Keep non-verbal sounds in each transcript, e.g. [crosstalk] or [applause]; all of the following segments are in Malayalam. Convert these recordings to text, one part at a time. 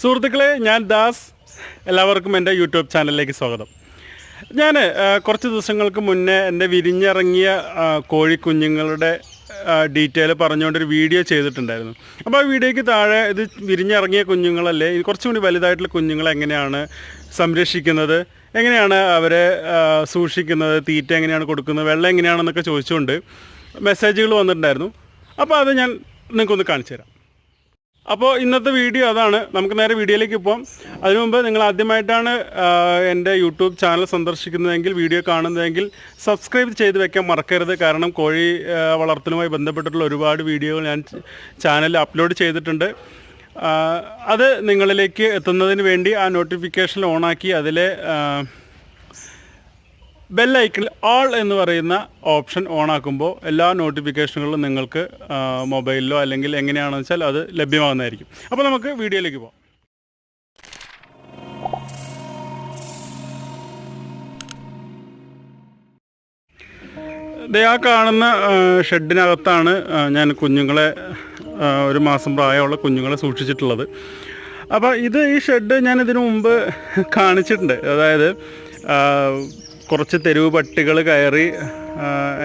സുഹൃത്തുക്കളെ ഞാൻ ദാസ്. എല്ലാവർക്കും എന്റെ യൂട്യൂബ് ചാനലിലേക്ക് സ്വാഗതം. ഞാൻ കുറച്ച് ദിവസങ്ങൾക്ക് മുന്നേ എന്റെ വിരിഞ്ഞിറങ്ങിയ കോഴിക്കുഞ്ഞുങ്ങളുടെ ഡീറ്റെയിൽ പറഞ്ഞുകൊണ്ടൊരു വീഡിയോ ചെയ്തിട്ടുണ്ടായിരുന്നു. അപ്പോൾ ആ വീഡിയോയ്ക്ക് താഴെ ഇത് വിരിഞ്ഞിറങ്ങിയ കുഞ്ഞുങ്ങളല്ലേ കുറച്ചും കൂടി വലുതായിട്ടുള്ള കുഞ്ഞുങ്ങളെ എങ്ങനെയാണ് സംരക്ഷിക്കുന്നത് എങ്ങനെയാണ് അവരെ സൂക്ഷിക്കുന്നത് തീറ്റ എങ്ങനെയാണ് കൊടുക്കുന്നത് വെള്ളം എങ്ങനെയാണെന്നൊക്കെ ചോദിച്ചുകൊണ്ട് മെസ്സേജുകൾ വന്നിട്ടുണ്ടായിരുന്നു. അപ്പോൾ അത് ഞാൻ നിങ്ങൾക്കൊന്ന് കാണിച്ചു തരാം. അപ്പോൾ ഇന്നത്തെ വീഡിയോ അതാണ്. നമുക്ക് നേരെ വീഡിയോയിലേക്ക് പോകാം അതിനു മുമ്പ് നിങ്ങൾ ആദ്യമായിട്ടാണ് എന്റെ യൂട്യൂബ് ചാനൽ സന്ദർശിക്കുന്നതെങ്കിൽ വീഡിയോ കാണുന്നതെങ്കിൽ സബ്സ്ക്രൈബ് ചെയ്ത് വെക്കാൻ മറക്കരുത്. കാരണം കോഴി വളർത്തലുമായി ബന്ധപ്പെട്ടിട്ടുള്ള ഒരുപാട് വീഡിയോകൾ ഞാൻ ചാനലിൽ അപ്ലോഡ് ചെയ്തിട്ടുണ്ട്. അത് നിങ്ങളിലേക്ക് എത്തുന്നതിന് വേണ്ടി ആ നോട്ടിഫിക്കേഷൻ ഓണാക്കി അതിലെ ആ, ഓൾ എന്ന് പറയുന്ന ഓപ്ഷൻ ഓൺ ആക്കുമ്പോൾ എല്ലാ നോട്ടിഫിക്കേഷനുകളും നിങ്ങൾക്ക് മൊബൈലിലോ അല്ലെങ്കിൽ എങ്ങനെയാണെന്ന് വെച്ചാൽ അത് ലഭ്യമാകുന്നതായിരിക്കും. അപ്പോൾ നമുക്ക് വീഡിയോയിലേക്ക് പോകാം. ആ കാണുന്ന ഷെഡിനകത്താണ് ഞാൻ കുഞ്ഞുങ്ങളെ ഒരു മാസം പ്രായമുള്ള കുഞ്ഞുങ്ങളെ സൂക്ഷിച്ചിട്ടുള്ളത്. അപ്പോൾ ഇത് ഈ ഷെഡ് ഞാൻ ഇതിനു മുമ്പ് കാണിച്ചിട്ടുണ്ട്. അതായത് കുറച്ച് തെരുവ് പട്ടികൾ കയറി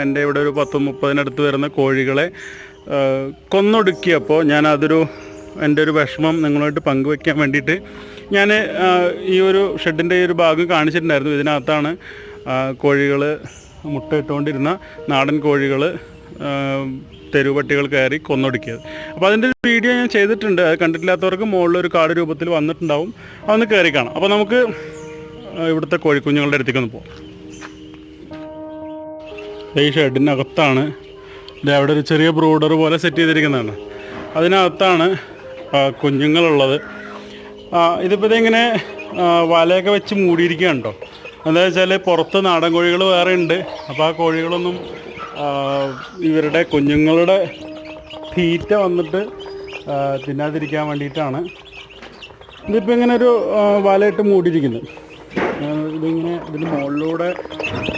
എന്റെ ഇവിടെ ഒരു പത്ത് മുപ്പതിനടുത്ത് വരുന്ന കോഴികളെ കൊന്നൊടുക്കിയപ്പോൾ ഞാൻ അതൊരു എന്റെ ഒരു വിഷമം നിങ്ങളുമായിട്ട് പങ്കുവെക്കാൻ വേണ്ടിയിട്ട് ഞാൻ ഈ ഒരു ഷെഡിന്റെ ഈ ഒരു ഭാഗം കാണിച്ചിട്ടുണ്ടായിരുന്നു. ഇതിനകത്താണ് കോഴികൾ മുട്ടയിട്ടുകൊണ്ടിരുന്ന നാടൻ കോഴികൾ തെരുവട്ടികൾ കയറി കൊന്നൊടുക്കിയത്. അപ്പോൾ അതിന്റെ ഒരു വീഡിയോ ഞാൻ ചെയ്തിട്ടുണ്ട്. അത് കണ്ടിട്ടില്ലാത്തവർക്ക് മുകളിൽ ഒരു കാർഡ് രൂപത്തിൽ വന്നിട്ടുണ്ടാവും. അതൊന്ന് കയറി കാണാം. അപ്പോൾ നമുക്ക് ഇവിടുത്തെ കോഴിക്കുഞ്ഞുങ്ങളുടെ അടുത്തേക്ക് ഒന്ന് പോകാം ഈ ഷെഡിനകത്താണ്. ഇത് അവിടെ ഒരു ചെറിയ ബ്രൂഡർ പോലെ സെറ്റ് ചെയ്തിരിക്കുന്നതാണ്. അതിനകത്താണ് കുഞ്ഞുങ്ങളുള്ളത്. ഇതിപ്പോൾ ഇതിങ്ങനെ വലയൊക്കെ വെച്ച് മൂടിയിരിക്കുകയാണ് എന്താ വെച്ചാൽ പുറത്ത് നാടൻ കോഴികൾ വേറെ ഉണ്ട്. അപ്പോൾ ആ കോഴികളൊന്നും ഇവരുടെ കുഞ്ഞുങ്ങളുടെ തീറ്റ വന്നിട്ട് തിന്നാതിരിക്കാൻ വേണ്ടിയിട്ടാണ്. ഇതിപ്പോൾ ഇങ്ങനെ ഒരു വലയിട്ട് മൂടിയിരിക്കുന്നത് ഇതിങ്ങനെ ഇതിന് മുകളിലൂടെ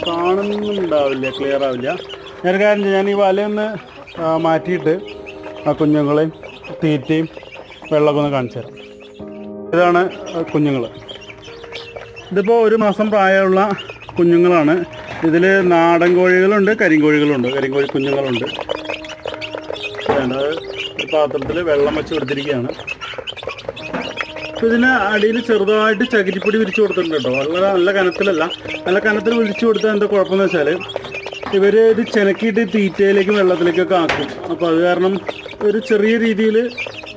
കാണുന്നുണ്ടാവില്ല ക്ലിയർ ആവില്ല. ഞാനൊരു കാര്യം ചെയ്യാം. ഞാൻ ഈ വലയൊന്ന് മാറ്റിയിട്ട് ആ കുഞ്ഞുങ്ങളെയും തീറ്റയും വെള്ളമൊക്കെ ഒന്ന് കാണിച്ചു തരാം. ഇതാണ് കുഞ്ഞുങ്ങൾ ഇതിപ്പോൾ ഒരു മാസം പ്രായമുള്ള കുഞ്ഞുങ്ങളാണ്. ഇതിൽ നാടൻ കോഴികളുണ്ട് കരിങ്കോഴികളുണ്ട്. കരിങ്കോഴി കുഞ്ഞുങ്ങളുണ്ട്. പാത്രത്തിൽ വെള്ളം വെച്ച് കൊടുത്തിരിക്കുകയാണ്. ഇതിന് അടിയിൽ ചെറുതായിട്ട് ചകിരിപ്പൊടി വിരിച്ചു കൊടുത്തിട്ടുണ്ട് കേട്ടോ. വളരെ നല്ല കനത്തിലല്ല. നല്ല കനത്തിൽ വിരിച്ചു കൊടുത്താൽ എന്താ കുഴപ്പമെന്ന് വെച്ചാൽ ഇവർ ഇത് ചെനക്കിയിട്ട് തീറ്റയിലേക്കും വെള്ളത്തിലേക്കൊക്കെ ആക്കും. അപ്പോൾ അത് കാരണം ഒരു ചെറിയ രീതിയിൽ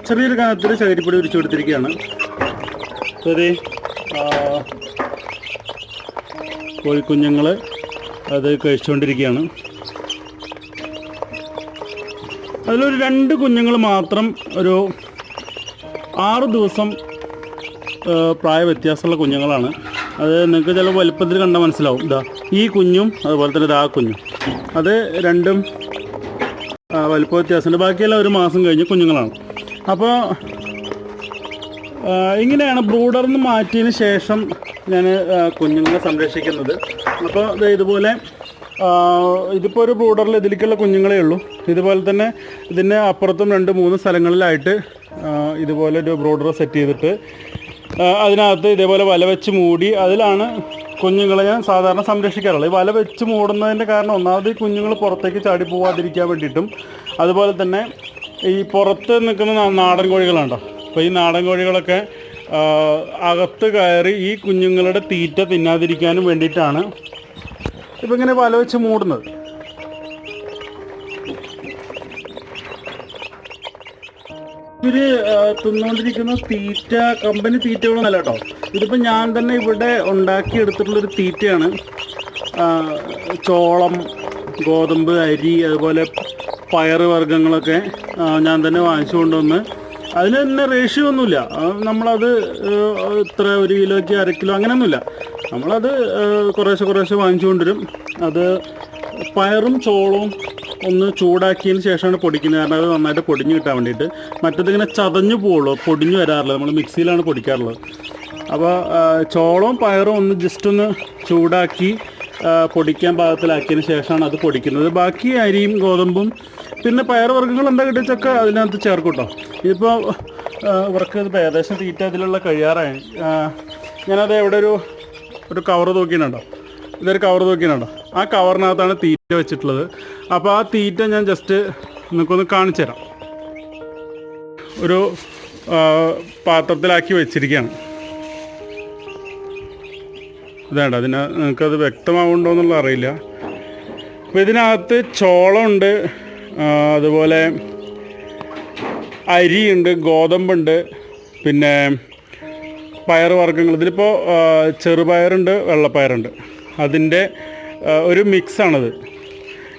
ചെറിയൊരു കനത്തിൽ ചകിരിപ്പൊടി വിരിച്ചു കൊടുത്തിരിക്കുകയാണ്. ആ, കോഴിക്കുഞ്ഞുങ്ങൾ അത് കഴിച്ചുകൊണ്ടിരിക്കുകയാണ്. അതിലൊരു രണ്ട് കുഞ്ഞുങ്ങൾ മാത്രം ഒരു ആറ് ദിവസം പ്രായ വ്യത്യാസമുള്ള കുഞ്ഞുങ്ങളാണ്. അത് നിങ്ങൾക്ക് ചില വലുപ്പത്തിൽ കണ്ടാൽ മനസ്സിലാവും. ഇതാ ഈ കുഞ്ഞും അതുപോലെ തന്നെ ആ കുഞ്ഞും. അത് രണ്ടും വലുപ്പ വ്യത്യാസമുണ്ട്. ബാക്കിയെല്ലാം ഒരു മാസം കഴിഞ്ഞ് കുഞ്ഞുങ്ങളാണ്. അപ്പോൾ ഇങ്ങനെയാണ് ബ്രൂഡറിന്ന് മാറ്റിയതിന് ശേഷം ഞാൻ കുഞ്ഞുങ്ങളെ സംരക്ഷിക്കുന്നത്. അപ്പോൾ ഇതുപോലെ ഇതിപ്പോൾ ഒരു ബ്രൂഡറിൽ ഇതിലേക്കുള്ള കുഞ്ഞുങ്ങളെ ഉള്ളൂ. ഇതുപോലെ തന്നെ ഇതിന്റെ അപ്പുറത്തും രണ്ട് മൂന്ന് സ്ഥലങ്ങളിലായിട്ട് ഇതുപോലെ ഒരു ബ്രൂഡർ സെറ്റ് ചെയ്തിട്ട് അതിനകത്ത് ഇതേപോലെ വല വെച്ച് മൂടി അതിലാണ് കുഞ്ഞുങ്ങളെ ഞാൻ സാധാരണ സംരക്ഷിക്കാറുള്ളത്. വല വെച്ച് മൂടുന്നതിന്റെ കാരണം ഒന്നാമത് ഈ കുഞ്ഞുങ്ങൾ പുറത്തേക്ക് ചാടി പോവാതിരിക്കാൻ വേണ്ടിയിട്ടും അതുപോലെ തന്നെ ഈ പുറത്ത് നിൽക്കുന്ന നാടൻ കോഴികളുണ്ടോ? അപ്പോൾ ഈ നാടൻ കോഴികളൊക്കെ അകത്ത് കയറി ഈ കുഞ്ഞുങ്ങളുടെ തീറ്റ തിന്നാതിരിക്കാനും വേണ്ടിയിട്ടാണ് ഇപ്പം ഇങ്ങനെ വല വെച്ച് മൂടുന്നത്. ഇവർ തിന്നുകൊണ്ടിരിക്കുന്ന തീറ്റ കമ്പനി തീറ്റകളൊന്നല്ല കേട്ടോ ഇതിപ്പോൾ ഞാൻ തന്നെ ഇവിടെ ഉണ്ടാക്കിയെടുത്തിട്ടുള്ളൊരു തീറ്റയാണ്. ചോളം ഗോതമ്പ് അരി അതുപോലെ പയറ് വർഗങ്ങളൊക്കെ ഞാൻ തന്നെ വാങ്ങിച്ചു കൊണ്ടുവന്ന് അതിന് തന്നെ റേഷ്യോ ഒന്നുമില്ല. നമ്മളത് ഇത്ര ഒരു കിലോയ്ക്ക് അര കിലോ അങ്ങനെയൊന്നുമില്ല. നമ്മളത് കുറേശ്ശെ കുറേശ്ശെ വാങ്ങിച്ചു കൊണ്ടുവരും അത് പയറും ചോളവും ഒന്ന് ചൂടാക്കിയതിന് ശേഷമാണ് പൊടിക്കുന്നത്. കാരണം അത് നന്നായിട്ട് പൊടിഞ്ഞു കിട്ടാൻ വേണ്ടിയിട്ട്. മറ്റേത് ഇങ്ങനെ ചതഞ്ഞു പോവുള്ളൂ പൊടിഞ്ഞു വരാറില്ല. നമ്മൾ മിക്സിയിലാണ് പൊടിക്കാറുള്ളത്. അപ്പോൾ ചോളവും പയറും ഒന്ന് ജസ്റ്റ് ഒന്ന് ചൂടാക്കി പൊടിക്കാൻ പാകത്തിലാക്കിയതിന് ശേഷമാണ് അത് പൊടിക്കുന്നത്. ബാക്കി അരിയും ഗോതമ്പും പിന്നെ പയറുവർഗങ്ങൾ എന്താ കിട്ടിച്ചൊക്കെ അതിനകത്ത് ചേർക്കും കേട്ടോ ഇതിപ്പോൾ ഇവർക്ക് ഇത് ഏകദേശം തീറ്റ അതിലുള്ള കഴിയാറായി. ഞാനത് എവിടെ ഒരു ഒരു കവർ തൂക്കിയിട്ടുണ്ടോ ഇതൊരു കവർ തൂക്കിയിട്ടുണ്ടോ ആ കവറിനകത്താണ് തീറ്റ വെച്ചിട്ടുള്ളത്. അപ്പോൾ ആ തീറ്റ ഞാൻ ജസ്റ്റ് നിങ്ങൾക്കൊന്ന് കാണിച്ചു തരാം. ഒരു പാത്രത്തിലാക്കി വെച്ചിരിക്കുകയാണ്. ഇതാണ്ട് അതിന് നിങ്ങൾക്കത് വ്യക്തമാവുണ്ടോ എന്നുള്ള അറിയില്ല. അപ്പോൾ ഇതിനകത്ത് ചോളമുണ്ട് അതുപോലെ അരിയുണ്ട് ഗോതമ്പുണ്ട് പിന്നെ പയർ വർഗങ്ങൾ ഇതിലിപ്പോൾ ചെറുപയറുണ്ട് വെള്ളപ്പയറുണ്ട്. അതിന്റെ ഒരു മിക്സാണത്.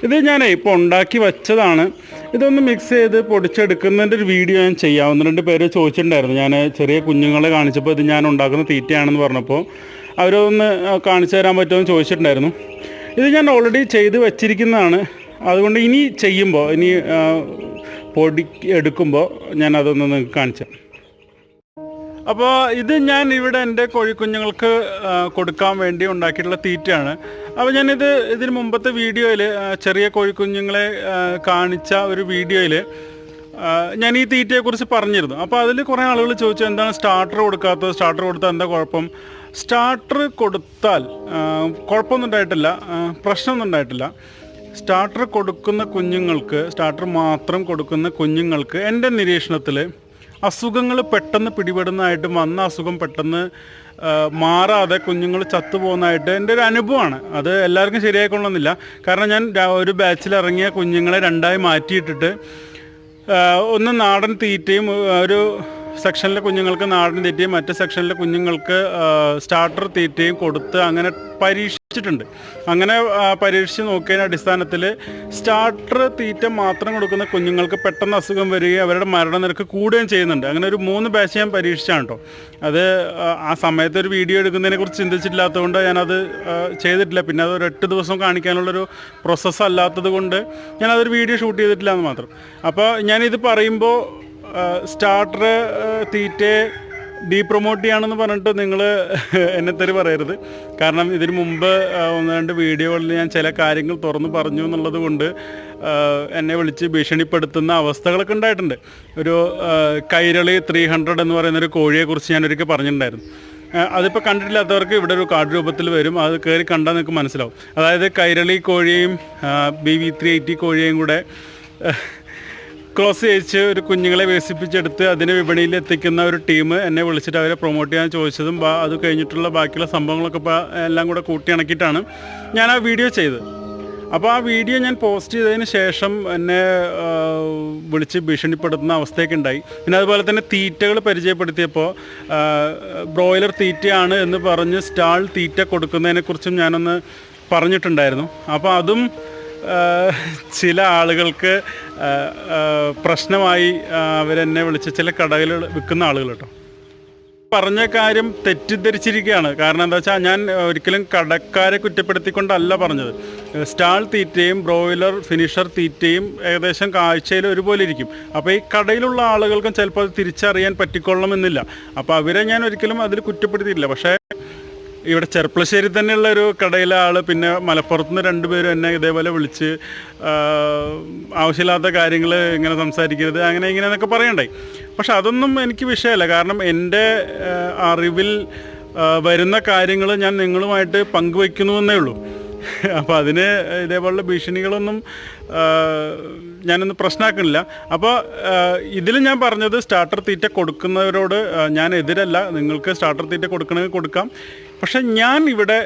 ഇത് ഞാനേ ഇപ്പോൾ ഉണ്ടാക്കി വെച്ചതാണ്. ഇതൊന്ന് മിക്സ് ചെയ്ത് പൊടിച്ചെടുക്കുന്നതിന്റെ ഒരു വീഡിയോ ഞാൻ ചെയ്യാം. ഒന്ന് രണ്ട് പേര് ചോദിച്ചിട്ടുണ്ടായിരുന്നു. ഞാൻ ചെറിയ കുഞ്ഞുങ്ങളെ കാണിച്ചപ്പോൾ ഇത് ഞാൻ ഉണ്ടാക്കുന്ന തീറ്റയാണെന്ന് പറഞ്ഞപ്പോൾ അവരൊന്ന് കാണിച്ചു തരാൻ പറ്റുമെന്ന് ചോദിച്ചിട്ടുണ്ടായിരുന്നു. ഇത് ഞാൻ ഓൾറെഡി ചെയ്ത് വെച്ചിരിക്കുന്നതാണ്. അതുകൊണ്ട് ഇനി ചെയ്യുമ്പോൾ ഇനി പൊടി എടുക്കുമ്പോൾ ഞാൻ അതൊന്ന് കാണിച്ചു. അപ്പോൾ ഇത് ഞാൻ ഇവിടെ എന്റെ കോഴിക്കുഞ്ഞുങ്ങൾക്ക് കൊടുക്കാൻ വേണ്ടി ഉണ്ടാക്കിയിട്ടുള്ള തീറ്റയാണ്. അപ്പോൾ ഞാനിത് ഇതിന് മുമ്പത്തെ വീഡിയോയിൽ ചെറിയ കോഴിക്കുഞ്ഞുങ്ങളെ കാണിച്ച ഒരു വീഡിയോയിൽ ഞാൻ ഈ തീറ്റയെക്കുറിച്ച് പറഞ്ഞിരുന്നു. അപ്പോൾ അതിൽ കുറേ ആളുകൾ ചോദിച്ചു എന്താണ് സ്റ്റാർട്ടർ കൊടുക്കാത്തത്? സ്റ്റാർട്ടർ കൊടുത്താൽ എന്താ കുഴപ്പം? സ്റ്റാർട്ടർ കൊടുത്താൽ കുഴപ്പമൊന്നും ഉണ്ടായിട്ടില്ല. പ്രശ്നമൊന്നും ഉണ്ടായിട്ടില്ല. സ്റ്റാർട്ടർ കൊടുക്കുന്ന കുഞ്ഞുങ്ങൾക്ക് സ്റ്റാർട്ടർ മാത്രം കൊടുക്കുന്ന കുഞ്ഞുങ്ങൾക്ക് എന്റെ നിരീക്ഷണത്തിൽ അസുഖങ്ങൾ പെട്ടെന്ന് പിടിപെടുന്നതായിട്ടും വന്ന അസുഖം പെട്ടെന്ന് മാറാതെ കുഞ്ഞുങ്ങൾ ചത്തുപോകുന്നതായിട്ട് എന്റെ ഒരു അനുഭവമാണ്. അത് എല്ലാവർക്കും ശരിയായിക്കൊള്ളുന്നില്ല കാരണം ഞാൻ ഒരു ബാച്ചിൽ ഇറങ്ങിയ കുഞ്ഞുങ്ങളെ രണ്ടായി മാറ്റിയിട്ടിട്ട് ഒന്ന് നാടൻ തീറ്റയും ഒരു സെക്ഷനിലെ കുഞ്ഞുങ്ങൾക്ക് നാടൻ തീറ്റയും മറ്റ് സെക്ഷനിലെ കുഞ്ഞുങ്ങൾക്ക് സ്റ്റാർട്ടർ തീറ്റയും കൊടുത്ത് അങ്ങനെ പരീക്ഷിച്ചിട്ടുണ്ട്. അങ്ങനെ പരീക്ഷിച്ച് നോക്കിയതിന്റെ അടിസ്ഥാനത്തിൽ സ്റ്റാർട്ടർ തീറ്റ മാത്രം കൊടുക്കുന്ന കുഞ്ഞുങ്ങൾക്ക് പെട്ടെന്ന് അസുഖം വരികയും അവരുടെ മരണനിരക്ക് കൂടുകയും ചെയ്യുന്നുണ്ട്. അങ്ങനെ ഒരു മൂന്ന് ബാച്ച് ഞാൻ പരീക്ഷിച്ചാണ് കേട്ടോ അത് ആ, സമയത്ത് ഒരു വീഡിയോ എടുക്കുന്നതിനെ കുറിച്ച് ചിന്തിച്ചിട്ടില്ലാത്തതുകൊണ്ട് ഞാനത് ചെയ്തിട്ടില്ല. പിന്നെ അത് ഒരു എട്ട് ദിവസം കാണിക്കാനുള്ളൊരു പ്രോസസ്സ് അല്ലാത്തത് കൊണ്ട് ഞാനതൊരു വീഡിയോ ഷൂട്ട് ചെയ്തിട്ടില്ല എന്ന് മാത്രം. അപ്പോൾ ഞാനിത് പറയുമ്പോൾ സ്റ്റാർട്ടർ ഡീ പ്രൊമോട്ട് ചെയ്യാണെന്ന് പറഞ്ഞിട്ട് നിങ്ങൾ [laughs] എന്നെ തെറി പറയരുത്. കാരണം ഇതിന് മുമ്പ് ഒന്ന് രണ്ട് വീഡിയോകളിൽ ഞാൻ ചില കാര്യങ്ങൾ തുറന്നു പറഞ്ഞു എന്നുള്ളത് കൊണ്ട് എന്നെ വിളിച്ച് ഭീഷണിപ്പെടുത്തുന്ന അവസ്ഥകളൊക്കെ ഉണ്ടായിട്ടുണ്ട്. ഒരു കൈരളി ത്രീ ഹൺഡ്രഡ് എന്ന് പറയുന്ന ഒരു കോഴിയെക്കുറിച്ച് ഞാൻ ഒരിക്കൽ പറഞ്ഞിട്ടുണ്ടായിരുന്നു. അതിപ്പോൾ കണ്ടിട്ടില്ലാത്തവർക്ക് ഇവിടെ ഒരു കാർഡ് രൂപത്തിൽ വരും. അത് കയറി കണ്ടാൽ നിങ്ങൾക്ക് മനസ്സിലാവും. അതായത് കൈരളി കോഴിയും ബി വി ത്രീ എയ്റ്റി കോഴിയും കൂടെ ക്ലോസ് ചെയ്യിച്ച് ഒരു കുഞ്ഞുങ്ങളെ വികസിപ്പിച്ചെടുത്ത് അതിനെ വിപണിയിൽ എത്തിക്കുന്ന ഒരു ടീം എന്നെ വിളിച്ചിട്ട് അവരെ പ്രൊമോട്ട് ചെയ്യാൻ ചോദിച്ചതും അത് കഴിഞ്ഞിട്ടുള്ള ബാക്കിയുള്ള സംഭവങ്ങളൊക്കെ ഇപ്പോൾ എല്ലാം കൂടെ കൂട്ടിയിണക്കിയിട്ടാണ് ഞാൻ ആ വീഡിയോ ചെയ്തത്. അപ്പോൾ ആ വീഡിയോ ഞാൻ പോസ്റ്റ് ചെയ്തതിന് ശേഷം എന്നെ വിളിച്ച് ഭീഷണിപ്പെടുത്തുന്ന അവസ്ഥയൊക്കെ ഉണ്ടായി പിന്നെ അതുപോലെ തന്നെ തീറ്റകൾ പരിചയപ്പെടുത്തിയപ്പോൾ ബ്രോയിലർ തീറ്റയാണ് എന്ന് പറഞ്ഞ് സ്റ്റാൾ തീറ്റ കൊടുക്കുന്നതിനെക്കുറിച്ചും ഞാനൊന്ന് പറഞ്ഞിട്ടുണ്ടായിരുന്നു. അപ്പോൾ അതും ചില ആളുകൾക്ക് പ്രശ്നമായി അവരെന്നെ വിളിച്ച് ചില കടകൾ വിൽക്കുന്ന ആളുകൾ കേട്ടോ പറഞ്ഞ കാര്യം തെറ്റിദ്ധരിച്ചിരിക്കുകയാണ്. കാരണം എന്താ വെച്ചാൽ ഞാൻ ഒരിക്കലും കടക്കാരെ കുറ്റപ്പെടുത്തിക്കൊണ്ടല്ല പറഞ്ഞത്. സ്റ്റാൾ തീറ്റയും ബ്രോയിലർ ഫിനിഷർ തീറ്റയും ഏകദേശം കാഴ്ചയിൽ ഒരുപോലെ ഇരിക്കും. അപ്പോൾ ഈ കടയിലുള്ള ആളുകൾക്കും ചിലപ്പോൾ അത് തിരിച്ചറിയാൻ പറ്റിക്കൊള്ളണമെന്നില്ല. അപ്പോൾ അവരെ ഞാൻ ഒരിക്കലും അതിൽ കുറ്റപ്പെടുത്തിയിട്ടില്ല. പക്ഷേ ഇവിടെ ചെർപ്പളശ്ശേരി തന്നെയുള്ള ഒരു കടയിലെ ആൾ പിന്നെ മലപ്പുറത്ത് നിന്ന് രണ്ടുപേരും എന്നെ ഇതേപോലെ വിളിച്ച് ആവശ്യമില്ലാത്ത കാര്യങ്ങൾ ഇങ്ങനെ സംസാരിക്കരുത് അങ്ങനെ ഇങ്ങനെ എന്നൊക്കെ പറയണ്ടായി. പക്ഷെ അതൊന്നും എനിക്ക് വിഷയമല്ല. കാരണം എന്റെ അറിവിൽ വരുന്ന കാര്യങ്ങൾ ഞാൻ നിങ്ങളുമായിട്ട് പങ്കുവയ്ക്കുന്നു എന്നേ ഉള്ളൂ. അപ്പോൾ അതിന് ഇതേപോലുള്ള ഭീഷണികളൊന്നും ഞാനൊന്ന് പ്രശ്നമാക്കുന്നില്ല അപ്പോൾ ഇതിൽ ഞാൻ പറഞ്ഞത് സ്റ്റാർട്ടർ തീറ്റ കൊടുക്കുന്നവരോട് ഞാൻ എതിരല്ല. നിങ്ങൾക്ക് സ്റ്റാർട്ടർ തീറ്റ കൊടുക്കണമെങ്കിൽ കൊടുക്കാം. പക്ഷെ ഞാൻ ഇവിടെ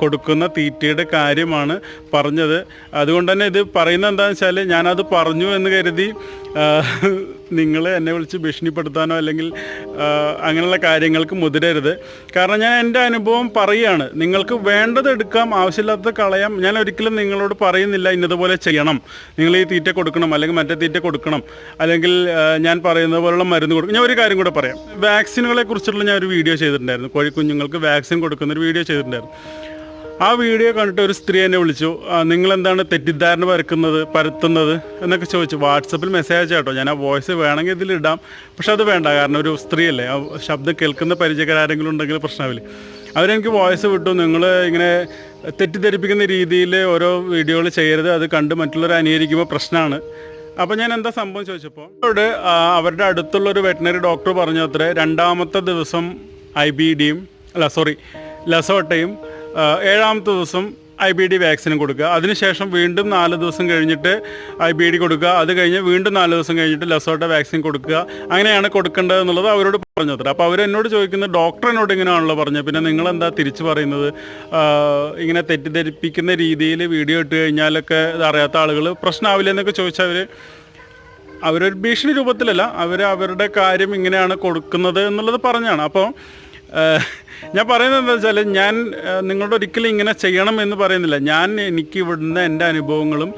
കൊടുക്കുന്ന തീറ്റയുടെ കാര്യമാണ് പറഞ്ഞത്. അതുകൊണ്ട് തന്നെ ഇത് പറയുന്നത് എന്താണെന്ന് വെച്ചാൽ ഞാനത് പറഞ്ഞു എന്ന് കരുതി നിങ്ങൾ എന്നെ വിളിച്ച് ഭീഷണിപ്പെടുത്താനോ അല്ലെങ്കിൽ അങ്ങനെയുള്ള കാര്യങ്ങൾക്ക് മുതിരരുത്. കാരണം ഞാൻ എന്റെ അനുഭവം പറയുകയാണ് നിങ്ങൾക്ക് വേണ്ടത് എടുക്കാം ആവശ്യമില്ലാത്തത് കളയാം. ഞാൻ ഒരിക്കലും നിങ്ങളോട് പറയുന്നില്ല ഇന്നതുപോലെ ചെയ്യണം. നിങ്ങൾ ഈ തീറ്റ കൊടുക്കണം അല്ലെങ്കിൽ മറ്റേ തീറ്റ കൊടുക്കണം അല്ലെങ്കിൽ ഞാൻ പറയുന്നത് പോലുള്ള മരുന്ന് കൊടുക്കും ഞാൻ ഒരു കാര്യം കൂടെ പറയാം. വാക്സിനുകളെ കുറിച്ചുള്ള ഞാൻ ഒരു വീഡിയോ ചെയ്തിട്ടുണ്ടായിരുന്നു. കോഴിക്കുഞ്ഞുങ്ങൾക്ക് വാക്സിൻ കൊടുക്കുന്ന ഒരു വീഡിയോ ചെയ്തിട്ടുണ്ടായിരുന്നു. ആ വീഡിയോ കണ്ടിട്ട് ഒരു സ്ത്രീ എന്നെ വിളിച്ചു. നിങ്ങൾ എന്താണ് തെറ്റിദ്ധാരണ പരക്കുന്നത് പരത്തുന്നത്? എന്നൊക്കെ ചോദിച്ചു. വാട്സപ്പിൽ മെസ്സേജ് കേട്ടോ. ഞാൻ ആ വോയിസ് വേണമെങ്കിൽ ഇതിലിടാം പക്ഷെ അത് വേണ്ട. കാരണം ഒരു സ്ത്രീ അല്ലേ ആ ശബ്ദം കേൾക്കുന്ന പരിചയക്കാരെങ്കിലും ഉണ്ടെങ്കിൽ പ്രശ്നമില്ല. അവരെനിക്ക് വോയിസ് വിട്ടു. നിങ്ങൾ ഇങ്ങനെ തെറ്റിദ്ധരിപ്പിക്കുന്ന രീതിയിൽ ഓരോ വീഡിയോകൾ ചെയ്യരുത്. അത് കണ്ട് മറ്റുള്ളവർ അനുകരിക്കുമ്പോൾ പ്രശ്നമാണ്. അപ്പോൾ ഞാൻ എന്താ സംഭവം ചോദിച്ചപ്പോൾ അവരോട് അവരുടെ അടുത്തുള്ള ഒരു വെറ്റിനറി ഡോക്ടർ പറഞ്ഞു അത്ര. രണ്ടാമത്തെ ദിവസം ഐ ബി ഡിയും അല്ല സോറി ലസോട്ടയും ഏഴാമത്തെ ദിവസം ഐ ബി ഡി വാക്സിനും കൊടുക്കുക. അതിനുശേഷം വീണ്ടും നാല് ദിവസം കഴിഞ്ഞിട്ട് ഐ ബി ഡി കൊടുക്കുക. അത് കഴിഞ്ഞ് വീണ്ടും നാല് ദിവസം കഴിഞ്ഞിട്ട് ലസോട്ട വാക്സിൻ കൊടുക്കുക. അങ്ങനെയാണ് കൊടുക്കേണ്ടത് എന്നുള്ളത് അവരോട് പറഞ്ഞു തരാം അപ്പോൾ അവരെന്നോട് ചോദിക്കുന്നത് ഡോക്ടർ എന്നോട് ഇങ്ങനെയാണല്ലോ പറഞ്ഞത്. പിന്നെ നിങ്ങളെന്താ തിരിച്ചു പറയുന്നത്? ഇങ്ങനെ തെറ്റിദ്ധരിപ്പിക്കുന്ന രീതിയിൽ വീഡിയോ ഇട്ട് കഴിഞ്ഞാലൊക്കെ അറിയാത്ത ആളുകൾ പ്രശ്നമാവില്ല എന്നൊക്കെ ചോദിച്ചാൽ അവർ അവരൊരു ഭീഷണി രൂപത്തിലല്ല. അവർ അവരുടെ കാര്യം ഇങ്ങനെയാണ് കൊടുക്കുന്നത് എന്നുള്ളത് പറഞ്ഞാണ്. അപ്പോൾ ഞാൻ പറയുന്നത് എന്താ വെച്ചാൽ ഞാൻ നിങ്ങളുടെ ഒരിക്കലും ഇങ്ങനെ ചെയ്യണം എന്ന് പറയുന്നില്ല. ഞാൻ എനിക്ക് ഇവിടുന്ന് എന്റെ അനുഭവങ്ങളും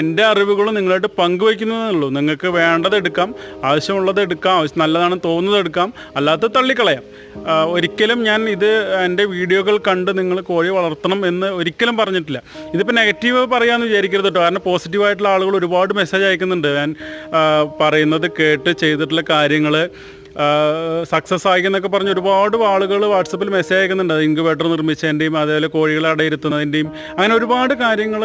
എന്റെ അറിവുകളും നിങ്ങളായിട്ട് പങ്കുവയ്ക്കുന്നതേ ഉള്ളൂ. നിങ്ങൾക്ക് വേണ്ടത് എടുക്കാം ആവശ്യമുള്ളത് എടുക്കാം ആവശ്യം നല്ലതാണെന്ന് തോന്നുന്നത് എടുക്കാം അല്ലാത്ത തള്ളിക്കളയാം. ഒരിക്കലും ഞാൻ ഇത് എന്റെ വീഡിയോകൾ കണ്ട് നിങ്ങൾ കോഴി വളർത്തണം എന്ന് ഒരിക്കലും പറഞ്ഞിട്ടില്ല. ഇതിപ്പോൾ നെഗറ്റീവ് പറയാമെന്ന് വിചാരിക്കരുത് കേട്ടോ കാരണം പോസിറ്റീവായിട്ടുള്ള ആളുകൾ ഒരുപാട് മെസ്സേജ് അയക്കുന്നുണ്ട്. ഞാൻ പറയുന്നത് കേട്ട് ചെയ്തിട്ടുള്ള കാര്യങ്ങൾ സക്സസ് ആയി എന്നൊക്കെ പറഞ്ഞ് ഒരുപാട് ആളുകൾ വാട്സപ്പിൽ മെസ്സേജ് അയക്കുന്നുണ്ട്. ഇൻക്യുബേറ്റർ നിർമ്മിച്ചതിന്റെയും അതേപോലെ കോഴികളെ അടയിരുത്തുന്നതിന്റെയും അങ്ങനെ ഒരുപാട് കാര്യങ്ങൾ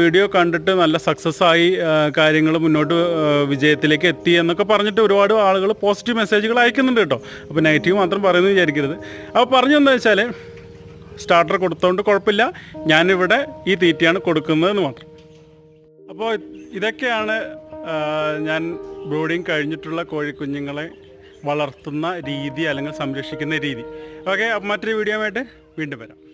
വീഡിയോ കണ്ടിട്ട് നല്ല സക്സസ് ആയി കാര്യങ്ങൾ മുന്നോട്ട് വിജയത്തിലേക്ക് എത്തി എന്നൊക്കെ പറഞ്ഞിട്ട് ഒരുപാട് ആളുകൾ പോസിറ്റീവ് മെസ്സേജുകൾ അയക്കുന്നുണ്ട് കേട്ടോ. അപ്പോൾ നെഗറ്റീവ് മാത്രം പറയുന്നത് വിചാരിക്കരുത്. അപ്പോൾ പറഞ്ഞതെന്ന് വെച്ചാൽ സ്റ്റാർട്ടർ കൊടുത്തോണ്ട് കുഴപ്പമില്ല ഞാനിവിടെ ഈ തീറ്റയാണ് കൊടുക്കുന്നതെന്ന് മാത്രം. അപ്പോൾ ഇതൊക്കെയാണ് ഞാൻ ബ്രൂഡിങ് കഴിഞ്ഞിട്ടുള്ള കോഴിക്കുഞ്ഞുങ്ങളെ വളർത്തുന്ന രീതി അല്ലെങ്കിൽ സംരക്ഷിക്കുന്ന രീതി. ഓക്കെ മറ്റൊരു വീഡിയോ ആയിട്ട് വീണ്ടും വരാം.